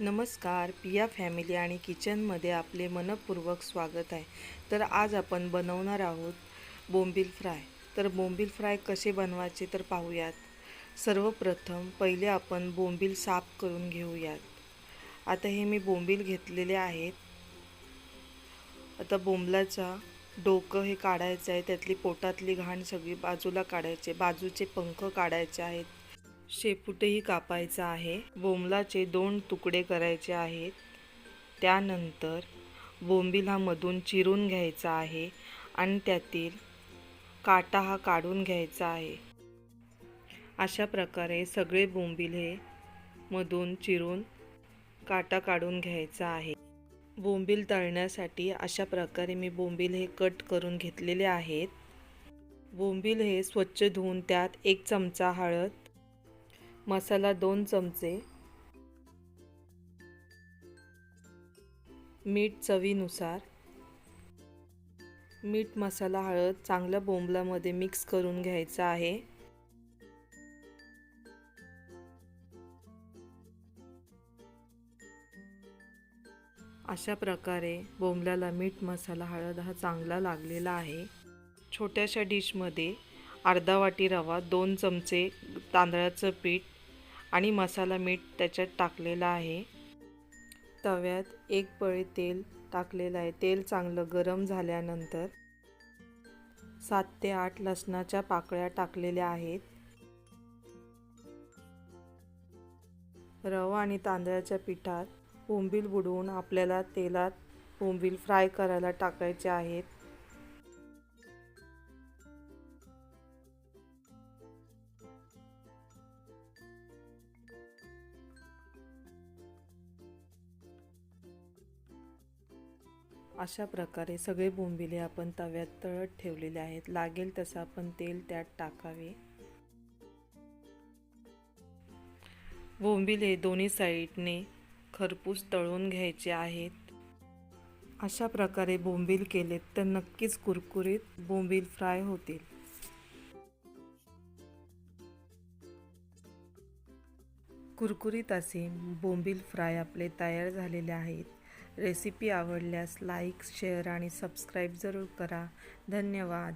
नमस्कार पिया फॅमिली आणि किचनमध्ये आपले मनपूर्वक स्वागत आहे. तर आज आपण बनवणार आहोत बोंबील फ्राय. तर बोंबील फ्राय कसे बनवायचे तर पाहूयात. सर्वप्रथम पहिले आपण बोंबील साफ करून घेऊयात. आता हे मी बोंबील घेतलेले आहेत. आता बोंबलाचा डोकं हे काढायचं आहे. त्यातली पोटातली घाण सगळी बाजूला काढायचे बाजूचे पंख काढायचे आहेत. शेपूटही कापायचा आहे. बोंबलाचे दोन तुकडे करायचे आहेत. त्यानंतर बोंबील हा मधून चिरून घ्यायचा आहे आणि त्यातील काटा हा काढून घ्यायचा आहे. अशा प्रकारे सगळे बोंबील हे मधून चिरून काटा काढून घ्यायचा आहे. बोंबील तळण्यासाठी अशा प्रकारे मी बोंबील हे कट करून घेतलेले आहेत. बोंबील हे स्वच्छ धुवून त्यात एक चमचा हळद मसाला दोन चमचे. मीठ चवीनुसार. मीठ मसाला हळद चांगल्या बोंबलामध्ये मिक्स करून घ्यायचा आहे. अशा प्रकारे बोंबल्याला मीठ मसाला हळद हा चांगला लागलेला आहे. छोट्याशा डिशमध्ये अर्धा वाटी रवा दोन चमचे तांदळाचं पीठ आणि मसाला मीठ त्याच्यात टाकलेलं आहे. तव्यात एक पळी तेल टाकलेलं आहे. तेल चांगलं गरम झाल्यानंतर सात ते आठ लसणाच्या पाकळ्या टाकलेल्या आहेत. रवा आणि तांदळाच्या पिठात कोंबील बुडवून आपल्याला तेलात कोंबील फ्राय करायला टाकायचे आहेत. अशा प्रकारे सगळे बोंबिले आपण तव्यात तळत ठेवलेले आहेत. लागेल तसं आपण तेल त्यात टाकावे. बोंबिले दोन्ही साईडने खरपूस तळून घ्यायचे आहेत. अशा प्रकारे बोंबील केलेत तर नक्कीच कुरकुरीत बोंबील फ्राय होतील. कुरकुरीत असे बोंबील फ्राय आपले तयार झालेले आहेत. रेसिपी आवडल्यास लाईक शेअर आणि सबस्क्राईब जरूर करा. धन्यवाद.